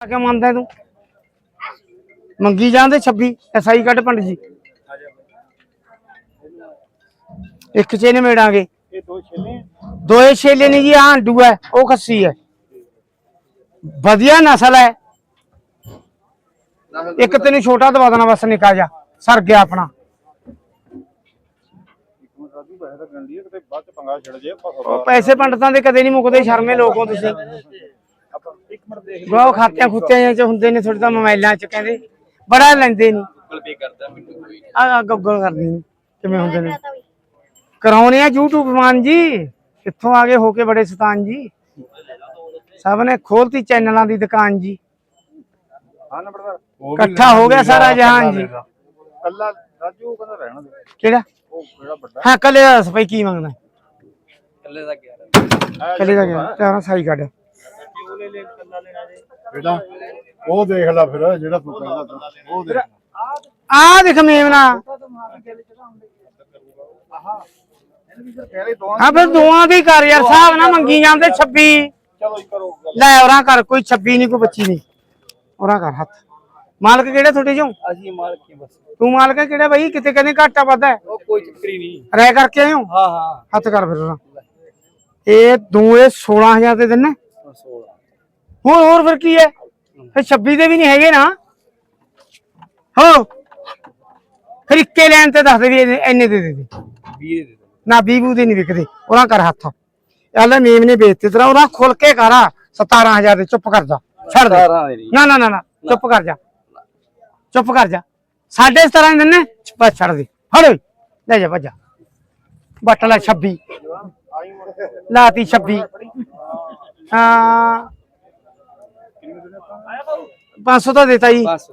ਆ ਕੇ ਮੰਨਦਾ ਤੂੰ? ਮੰਗੀ ਜਾਂਦੇ 26 ਐਸਆਈ ਕੱਢ ਪੰਡ ਜੀ। ਇੱਕ ਚੇ ਨੇ ਮੇੜਾਂਗੇ। ਇਹ ਦੋ ਛੇਲੇ ਦੋਏ ਛੇਲੇ ਨਹੀਂ ਜੀ ਆਹ ਹੰਡੂ ਹੈ ਉਹ ਖੱਸੀ ਹੈ। ਵਧੀਆ ਨਸਲ ਹੈ। ਇੱਕ ਤੈਨੂੰ ਛੋਟਾ ਦਵਾ ਦੇਣਾ ਬਸ ਨਿਕਾ ਜਾ ਸਰ ਗਿਆ ਆਪਣਾ। ਪੈਸੇ ਪੰਡਤਾਂ ਦੇ ਕਦੇ ਨਹੀਂ ਮੁੱਕਦੇ ਸ਼ਰਮੇ ਲੋਕ ਤੁਸੀਂ। ਗਾਹ ਖਾਤਿਆਂ ਖੁੱਤਿਆਂ ਚ ਹੁੰਦੇ ਨੇ ਥੋੜੇ ਤਾਂ ਮੋਬਾਈਲਾਂ ਚ ਕਹਿੰਦੇ। ਬੜਾ ਲੈਂਦੇ ਨਹੀਂ ਗੂਗਲ ਪੇ ਕਰਦਾ ਮੈਨੂੰ ਕੋਈ ਆ ਗੱਗਲ ਕਰਦੇ ਨੇ ਕਿਵੇਂ ਹੁੰਦੇ ਨੇ। ਕਰਾਉਣੇ ਆ YouTube ਮਾਨ ਜੀ। ਕਿੱਥੋਂ ਆ ਗਏ ਹੋ ਕੇ ਬੜੇ ਸਤਾਨ ਜੀ। ਸਭ ਨੇ ਖੋਲਤੀ ਚੈਨਲਾਂ ਦੀ ਦੁਕਾਨ ਜੀ। ਹਾਂ ਨੰਬਰਦਾਰ ਇਕੱਠਾ ਹੋ ਗਿਆ ਸਾਰਾ ਜਹਾਨ ਜੀ। ਕੱਲਾ ਰਾਜੂ ਕਹਿੰਦਾ ਰਹਿਣਾ ਦੇ। ਕਿਹੜਾ? ਉਹ ਜਿਹੜਾ ਵੱਡਾ? ਹਾਂ ਕੱਲੇ ਦਾ ਸਪਾਈ ਕੀ ਮੰਗਦਾ। ਕੱਲੇ ਦਾ 11 ਕੱਲੇ ਦਾ ਗਿਆ ਚਾਰਾਂ ਸਾਈ ਕੱਢ। ਉਹ ਲੈ ਲੈ ਕੱਲਾ ਲੈਣਾ ਜੇ। ਬੇਟਾ ਉਹ ਦੇਖ ਲੈ ਫਿਰ ਜਿਹੜਾ ਤੂੰ ਕਹਿੰਦਾ ਤਾ, ਉਹ ਦੇਖ। ਆ ਦੇਖ ਮੇਮਨਾ। ਪਹਿਲੇ ਦੋਵਾਂ ਹਾਂ ਫਿਰ ਦੋਵਾਂ ਦੀ ਕਰ ਯਾਰ ਹਿਸਾਬ ਨਾ ਮੰਗੀ ਜਾਂਦੇ 26 ਚਲੋ ਜੀ ਕਰੋ ਗੱਲ। ਲੈ ਔਰਾਂ ਕਰ ਕੋਈ 26 ਨਹੀਂ ਕੋਈ 25 ਨਹੀਂ। ਔਰਾਂ ਕਰ ਹੱਥ। ਮਾਲਕ ਕਿਹੜੇ ਤੁਹਾਡੇ ਚੋਂ? ਅਸੀਂ ਮਾਲਕ ਹੀ ਬਸ। ਤੂੰ ਮਾਲਕ ਹੈ ਕਿਹੜਾ ਬਈ? ਕਿਤੇ ਕਹਿੰਦੇ ਘਾਟਾ ਵਾਧਾ ਹੈ। ਉਹ ਕੋਈ ਚੱਕਰ ਹੀ ਨਹੀਂ। ਰਹਿ ਕਰਕੇ ਆਏ ਹੋ? ਹਾਂ ਹਾਂ। ਹੱਥ ਕਰ ਫਿਰ ਉਹਦਾ ਇਹ ਦੋਏ 16000 ਦੇ ਦਿੰਨੇ 16 ਹੋਰ ਹੋਰ ਫਿਰ ਕੀ ਹੈ? ਫਿਰ 26 ਦੇ ਵੀ ਨਹੀਂ ਹੈਗੇ ਨਾ। ਹੋ। ਫਿਰ ਇੱਕੇ ਲੈਣ ਤੇ ਦੱਸ ਦੇ ਵੀ ਇੰਨੇ- ਇੰਨੇ ਦੇ ਦੇ ਦੇ। 20 ਦੇ ਦੇ ਨਾ ਬੀਬੂ ਦੇ ਨਹੀਂ ਵਿਕਦੇ ਉਹਨਾਂ ਕਰ ਹੱਥ। ਯਾਰ ਮੇਮ ਨੇ ਵੇਚਤੇ ਤੇਰਾ ਉਹਨਾਂ ਖੁੱਲ ਕੇ ਕਰ 17000 ਦੇ ਚੁੱਪ ਕਰ ਜਾ ਛੱਡ ਦੇ। 17 ਦੇ ਨਹੀਂ। ਨਾ ਨਾ ਨਾ ਨਾ ਚੁੱਪ ਕਰ ਜਾ। ਚੁੱਪ ਕਰ ਜਾ। ਸਾਢੇ 17 ਦੇ ਦਿੰਨੇ ਬਸ ਛੱਡ ਦੇ। ਓਏ ਲੈ ਜਾ ਭੱਜਾ ਬੱਟ ਲੈ 26 ਆਈ ਮੁੜ ਕੇ। ਲਾਤੀ 26 ਹਾਂ। 500 ਤਾਂ ਦੇਤਾ ਜੀ ਬਸ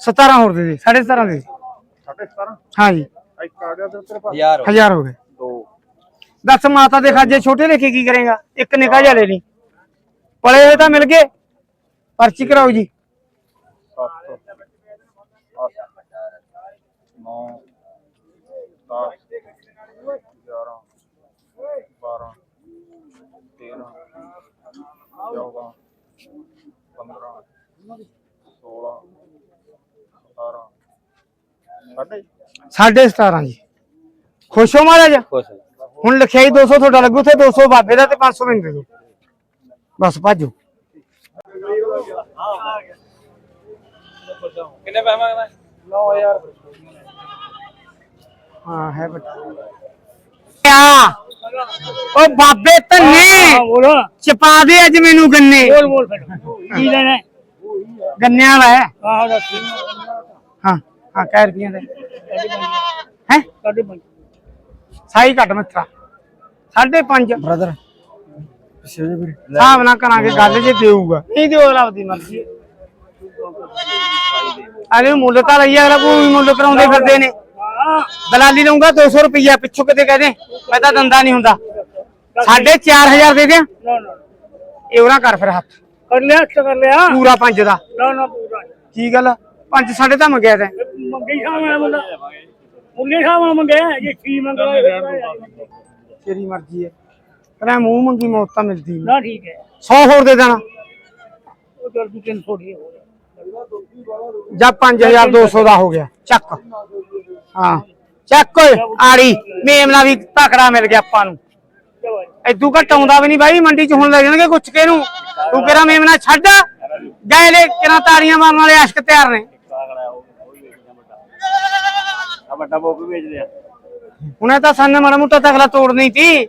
17 ਹੋਰ ਦੇ ਦੇ 17.5 ਦੇ ਦੇ ਸਾਢੇ 17 ਹਾਂ ਜੀ ਇੱਕ ਆ ਗਿਆ ਤੇ ਤੇਰੇ ਪਾਸ ਯਾਰ ਹਜ਼ਾਰ ਹੋ ਗਏ ਦੋ ਦੱਸ ਮਾਤਾ ਦੇ ਖਾਜੇ ਛੋਟੇ ਲੈ ਕੇ ਕੀ ਕਰੇਗਾ ਇੱਕ ਨਿਕਾ ਜਾ ਲੈ ਲਈ ਪਲੇ ਹੋਏ ਤਾਂ ਮਿਲ ਗਏ ਪਰਚੀ ਕਰਾਓ ਜੀ 7 9 10 11 12 13 14 15 16 17 ਸਾਡੇ ਸਾਢੇ 17 ਜੀ। ਖੁਸ਼ ਹੋ ਮਹਾਰਾਜ? ਖੁਸ਼ ਹੁਣ ਲਿਖਿਆਈ 200 ਤੁਹਾਡਾ ਲੱਗੂ ਤੇ 200 ਬਾਬੇ ਦਾ ਤੇ 500 ਮੈਨੂੰ ਦੇ ਦਿਓ। ਬਸ ਭਾਜੋ। ਕਿੰਨੇ ਪੈਸੇ ਮੰਗਦਾ? 9000 ਹਾਂ ਹੈ ਬੱਚਾ ਉਹ ਬਾਬੇ ਧੰਨੇ। ਚਪਾ ਦੇ ਅੱਜ ਮੈਨੂੰ ਗੰਨੇ। ਬੋਲ ਬੋਲ ਫਿਰ। ਕੀ ਲੈਣਾ ਹੈ? ਗੰਨਿਆਂ ਵਾਲਾ ਹੈ। ਹਾਂ ਕਹਿ ਰੁਪਈਆਂ ਦੇ। ਹੈ? ਸਾਡੇ ਪੰਜ। ਸਾਈ ਘੱਟ ਮਿੱਤਰਾ। ਸਾਢੇ ਪੰਜ। ਬ੍ਰਦਰ ਹਿਸਾਬ ਨਾਲ ਕਰਾਂਗੇ ਗੱਲ ਜੇ ਦੇਊਗਾ। ਨਹੀਂ ਦਿਓ ਅਗਲਾ ਆਪਦੀ ਮਰਜ਼ੀ। ਅਰੇ ਮੁੱਲ ਤਾਂ ਲਈ ਅਗਲਾ ਕੋਈ ਮੁੱਲ ਕਰਾਉਂਦੇ ਫਿਰਦੇ ਨੇ। ਦਲਾਲੀ ਲਊਂਗਾ 200 ਰੁਪਈਆ ਪਿੱਛੋਂ ਕਿਤੇ ਕਹਦੇ ਮੈਂ ਤਾਂ ਦੰਦਾ ਨਹੀਂ ਹੁੰਦਾ। ਸਾਢੇ 4000 ਦੇ ਦਿਆਂ। ਨਾ ਨਾ। ਇਹ ਉਹਨਾਂ ਕਰ ਫਿਰ ਹੱਥ। ਕਰ ਲਿਆ ਅੱਛਾ ਕਰ ਲਿਆ। ਪੂਰਾ ਪੰਜ ਦਾ। ਨਾ ਨਾ ਪੂਰਾ। ਕੀ ਗੱਲ? ਪੰਜ ਸਾਢੇ ਤਾਂ ਮੰਗਿਆ ਤੈਂ। ਮੰਗੇ ਸ਼ਾਮ ਆ ਮੁੰਡਾ। ਮੁੰਡੇ ਸ਼ਾਮ ਮੰਗਿਆ ਜੇ ਕੀ ਮੰਗਿਆ ਤੇਰੀ ਮਰਜ਼ੀ ਹੈ। ਪਰ ਮੂੰਹ ਮੰਗੀ ਮੌਤ ਤਾਂ ਮਿਲਦੀ ਨਹੀਂ ਨਾ ਠੀਕ ਹੈ। 100 ਹੋਰ ਦੇ ਦੇਣਾ। ਉਹ ਚੱਲ ਤੂੰ 300 ਦੀ ਹੋ ਜਾਂ 5200 ਦਾ ਹੋ ਗਿਆ। ਚੱਕ। ਹਾਂ। ਚੱਕ ਓਏ ਆੜੀ। ਮੇਮਨਾ ਵੀ ਤਕੜਾ ਮਿਲ ਗਿਆ ਆਪਾਂ ਨੂੰ। ਐਦੂ ਘੱਟ ਆਉਂਦਾ ਵੀ ਨਹੀਂ ਬਾਈ ਮੰਡੀ ਚ ਹੁਣ ਲੈ ਜਾਣਗੇ ਗੁੱਛ ਕੇ ਨੂੰ। ਤੂੰ ਕਿਹੜਾ ਮੇਮਨਾ ਛੱਡ। ਗਏ ਲੈ ਕਿਹੜਾ ਤਾੜੀਆਂ ਮਾਰਨ ਵਾਲੇ ਆਸ਼ਕ ਤਿਆਰ ਨੇ। ਵੱਡਾ ਬੋਕ ਵੀ ਵੇਚ ਲਿਆ। ਹੁਣ ਇਹ ਤਾਂ ਸਾਨੂੰ ਮਾੜਾ ਮੋਟਾ ਤਗਲਾ ਤੋੜਨੀ ਸੀ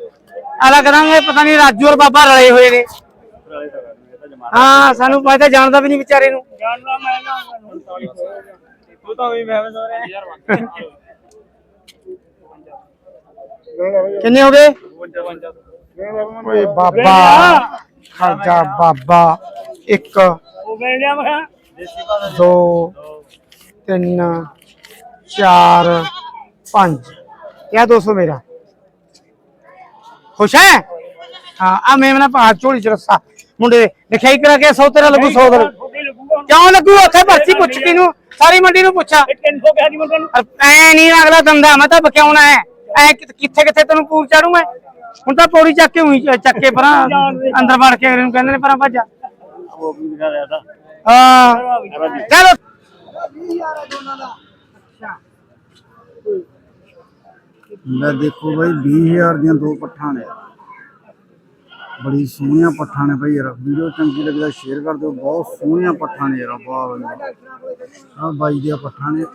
ਅਲਾ ਕਰਾਂਗੇ ਪਤਾ ਨਹੀਂ ਰਾਜੂ ਔਰ ਬਾਬਾ ਰਲੇ ਹੋਏ ਨੇ। ਹਾਂ ਸਾਨੂੰ ਪਤਾ ਜਾਣਦਾ ਵੀ ਨਹੀਂ ਵਿਚਾਰੇ ਨੂੰ। ਕਿੰਨੇ ਹੋ ਗਏ? ਓਏ ਬਾਬਾ ਖਾਜਾ ਬਾਬਾ ਇੱਕ ਹੋ ਗਏ ਲਿਆ ਮੈਂ 2 3 चार पाँच या दो सौ मेरा खुश है हाँ आ मेमना पहाड़ ਮੁੰਡੇ ਲਿਖਾਈ ਕਰਾ ਕੇ 100 ਤੇਰਾ ਲੱਗੂ 100 ਦਾ ਕਿਉਂ ਲੱਗੂ? ਉੱਥੇ ਭਰਤੀ ਪੁੱਛ ਕੇ ਨੂੰ ਸਾਰੀ ਮੰਡੀ ਨੂੰ ਪੁੱਛਾ। ਐ ਨਹੀਂ ਅਗਲਾ ਦੰਦਾ ਮੈਂ ਤਾਂ ਬਕਿਆਉਣਾ ਹੈ ਐ ਕਿੱਥੇ ਕਿੱਥੇ ਤੈਨੂੰ ਪੂਰ ਚਾੜੂ ਮੈਂ? ਹੁਣ ਤਾਂ ਪੌੜੀ ਚੱਕ ਕੇ ਉਹੀ ਚੱਕ ਕੇ ਪਰਾਂ ਅੰਦਰ ਵੜ ਕੇ ਅਗਲੇ ਨੂੰ ਕਹਿੰਦੇ ਨੇ ਪਰਾਂ ਭੱਜਾ। ਹਾਂ। ਚਲੋ। ਲੈ ਦੇਖੋ ਬਾਈ 20000 ਦੀਆਂ ਦੋ ਪੱਠਾਂ ਨੇ। ਬੜੀ ਸੋਹਣੀਆਂ ਪੱਠਾਂ ਨੇ ਭਾਈ ਯਾਰ, ਵੀਡੀਓ ਚੰਗੀ ਲੱਗਦਾ ਸ਼ੇਅਰ ਕਰ ਦਿਓ, ਬਹੁਤ ਸੋਹਣੀਆਂ ਪੱਠਾਂ ਨੇ ਯਾਰ, ਵਾਹ ਬਾਈ। ਆ ਬਾਈ ਦੀਆਂ ਪੱਠਾਂ ਨੇ,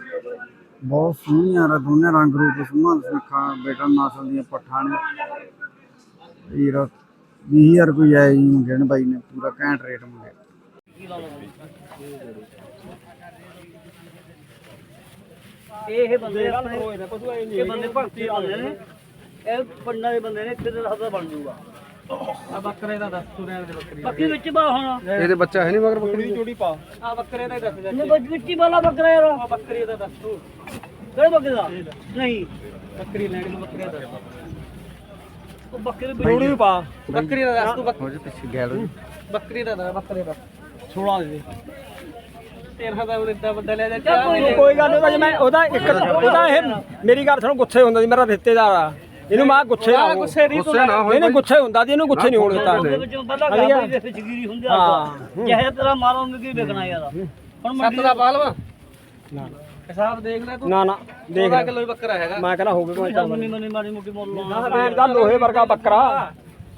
ਬਹੁਤ ਸੋਹਣੀਆਂ ਯਾਰ, ਦੋਨੇ ਰੰਗ ਰੂਪ ਸੋਹਣਾ ਸੁਨੱਖਾ ਬੇਟਾ ਨਸਲ ਦੀਆਂ ਪੱਠਾਂ ਨੇ। ਵੀਰ 20000 ਕੋਈ ਆਇਆ ਜੀ ਮੰਗਣ ਬਾਈ ਨੇ, ਪੂਰਾ ਘੈਂਟ ਰੇਟ ਮੰਗਿਆ ਇਹ ਬੰਦੇ ਆਪਣੇ ਇਹ ਬੰਦੇ ਭਗਤੀ ਆਉਂਦੇ ਨੇ। ਇਹ ਪੰਡਾਂ ਦੇ ਬੰਦੇ ਨੇ ਕਿਤੇ ਦਾ ਹੱਥ ਬਣ ਜੂਗਾ। ਆ ਬੱਕਰੇ ਦਾ ਦੱਸ ਤੁਰਿਆਂ ਦੇ ਬੱਕਰੀ ਬੱਕੀ ਵਿੱਚ ਬਾ ਹੁਣ। ਇਹਦੇ ਬੱਚਾ ਹੈ ਨਹੀਂ ਮਗਰ ਬੱਕਰੀ ਦੀ? ਜੋੜੀ ਪਾ। ਆ ਬੱਕਰੇ ਦਾ ਹੀ ਦੱਸ ਜਾ ਇਹਨੇ ਵਿੱਚ ਵਿੱਚ ਹੀ ਵਾਲਾ ਬੱਕਰਾ ਯਾਰ ਆ ਬੱਕਰੀ ਦਾ ਦੱਸ ਤੂੰ। ਕਿਹੜੇ ਬੱਕਰੇ ਦਾ? ਨਹੀਂ। ਬੱਕਰੀ ਲੈਣੀ ਨੂੰ ਬੱਕਰੀ ਦਾ ਉਹ ਬੱਕਰੇ ਜੋੜੀ ਪਾ। ਬੱਕਰੀ ਦਾ ਦੱਸ ਤੂੰ ਬੱਕ- ਹੋ ਜਾ ਪਿੱਛੇ ਗੈਲ ਬੱਕਰੀ ਦਾ ਦੱਸ ਬੱਕਰੇ ਦਾ। 16 ਦੇ। ਦਾ ਵੱਡਾ ਲੈ ਜਾ ਕੋਈ ਨੀ। ਗੱਲ ਮੈਂ ਉਹਦਾ ਇੱਕ ਉਹਦਾ ਇਹ ਮੇਰੀ ਗੱਲ ਸੁਣ ਗੁੱਸੇ ਹੁੰਦਾ ਸੀ ਮੇਰਾ ਰਿਸ਼ਤੇਦਾਰ ਆ। ਇਹਨੂੰ ਮੈਂ ਗੁੱਸੇ ਆ ਗੁੱਸੇ ਨਹੀਂ ਗੁੱਸੇ ਨਾ ਗੁੱਸੇ ਹੁੰਦਾ ਸੀ ਇਹਨੂੰ ਗੁੱਸੇ ਨਹੀਂ ਹੋਣ ਦਿੱਤਾ। ਉਹਦੇ ਵਿੱਚ ਪਹਿਲਾਂ ਗਾਬੀ ਦੇ ਵਿੱਚ ਗਿਰੀ ਹੁੰਦੀ ਆ ਹਾਂ। ਜਿਹੇ ਤੇਰਾ ਮਾਰੋਂਗੇ ਕੀ ਵੇਖਣਾ ਯਾਰ। ਹੁਣ ਸੱਤ ਦਾ ਪਾਲਵਾ। ਹਿਸਾਬ ਦੇਖ ਲੈ ਤੂੰ। ਨਾ ਨਾ ਦੇਖ 14 ਕਿਲੋ ਹੀ ਬੱਕਰਾ ਹੈਗਾ। ਮੈਂ ਕਹਿੰਦਾ ਹੋਵੇ ਕੋਈ ਮਾੜੀ ਮੁੱਟੀ ਮੁੱਲ ਲਾਉਣਾ ਮੈਂ ਤਾਂ ਲੋਹੇ ਵਰਗਾ ਬੱਕਰਾ।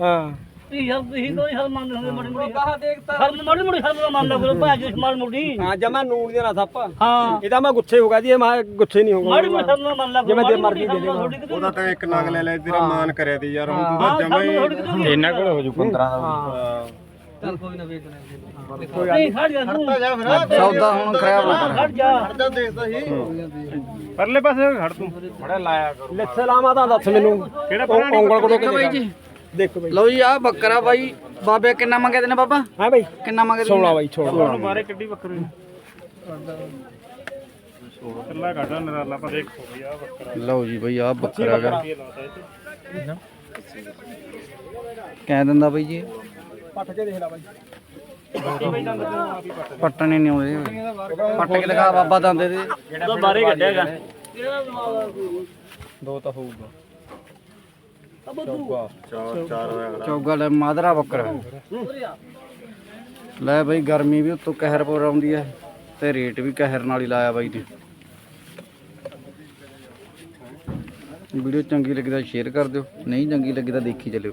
ਹਾਂ। ਤੁਸੀਂ ਯਾਰ ਤੁਸੀਂ ਕੋਈ ਹਰ ਮੰਨਦੇ ਹੁੰਦੇ ਮਾੜੀ ਮੁੱਟੀ? ਕਹਾ ਦੇਖਤਾ ਹਰ ਮਾੜੀ ਮੁੱਟੀ ਹਰ ਦਾ ਮੰਨ ਕਰੋ ਭਾਜ ਮਾੜੀ ਮੁੱਟੀ। ਹਾਂ ਜਮਾ ਨੂਨ ਦੇ ਨਾ ਸੱਪ ਹਾਂ। ਇਹਦਾ ਮੈਂ ਗੁੱਸੇ ਹੋ ਗਿਆ ਜੀ ਇਹ ਮੈਂ ਗੁੱਸੇ ਨਹੀਂ ਹੋਊਗਾ। ਮਾੜੀ ਮੁੱਟੀ ਹਰ ਮੰਨ ਕਰੋ ਜਿਵੇਂ ਦੇ ਮਾੜੀ ਮਰਜ਼ੀ ਦੇ ਦੇ ਉਹਦਾ ਤਾਂ ਇੱਕ ਨਗ ਲੈ ਲੈ ਤੇਰਾ ਮਾਨ ਕਰਿਆ ਤੀ ਯਾਰ ਹੁਣ ਤੂੰ ਹਾਂ ਥੋੜੀ ਕਿਤੇ ਇਹਨਾਂ ਕੋਲ ਹੋ ਜੂ 15 ਦਾ ਹਾਂ। ਚੱਲ ਕੋਈ ਨਾ ਵੇਚ ਲੈ ਨਹੀਂ ਖੜ ਜਾ ਤੂੰ ਸੌਦਾ ਹੁਣ ਖਰਾਬ ਨਾ ਕਰ ਖੜ ਜਾ। ਪਰਲੇ ਪਾਸੇ ਖੜ ਤੂੰ ਬੜਾ ਲਾਇਆ ਕਰ ਲਿੱਥੇ ਲਾਵਾ ਤਾਂ। ਦੱਸ ਮੈਨੂੰ। ਕਿਹੜਾ ਉਂਗਲ ਕੋਲੋਂ ਕੇ ਬਾਈ ਜੀ? ਦੇਖੋ ਬਾਈ। ਲਓ ਜੀ ਆ ਬੱਕਰਾ ਬਾਈ। ਬਾਬੇ ਕਿੰਨਾ ਮੰਗੇ ਨੇ ਬਾਬਾ? ਹਾਂ ਬਾਈ। ਕਿੰਨਾ ਮੰਗੇ 16 ਬਾਈ 16 ਮਾਰੇ ਕੱਢੀ ਬੱਕਰੀ ਕੱਲਾ ਕੱਢਾ ਨਰਾਲਾ ਪਰ ਦੇਖੋ ਬਈ ਆ ਬੱਕਰਾ। ਲਓ ਜੀ ਬਈ ਆ ਬੱਕਰਾ ਗਾ ਕਹਿ ਦਿੰਦਾ ਬਈ ਜੀ। ਪੱਟ ਕੇ ਦੇਖ ਲੈ ਬਾਈ। ਪੱਟਣੇ ਨਹੀਂ ਆਉਂਦੇ। ਪੱਟ ਕੇ ਦਿਖਾ ਬਾਬਾ ਦੰਦੇ ਦੇ। ਉਹਦਾ ਬਾਰੇ ਕੱਢਿਆਗਾ ਦੋ ਤਾਂ ਹੋਊਗਾ। ਅਬ ਚੌਗਾ ਲੈ ਮਾਦਰਾ ਬੱਕਰਾ। ਲੈ ਬਈ ਗਰਮੀ ਵੀ ਉੱਤੋਂ ਕਹਿਰ ਪੂਰ ਆਉਂਦੀ ਹੈ ਤੇ ਰੇਟ ਵੀ ਕਹਿਰ ਨਾਲ ਹੀ ਲਾਇਆ ਬਾਈ ਨੇ। ਵੀਡੀਓ ਚੰਗੀ ਲੱਗੀ ਤਾਂ ਸ਼ੇਅਰ ਕਰ ਦਿਓ, ਨਹੀਂ ਚੰਗੀ ਲੱਗੀ ਤਾਂ ਦੇਖੀ ਚੱਲਿਓ।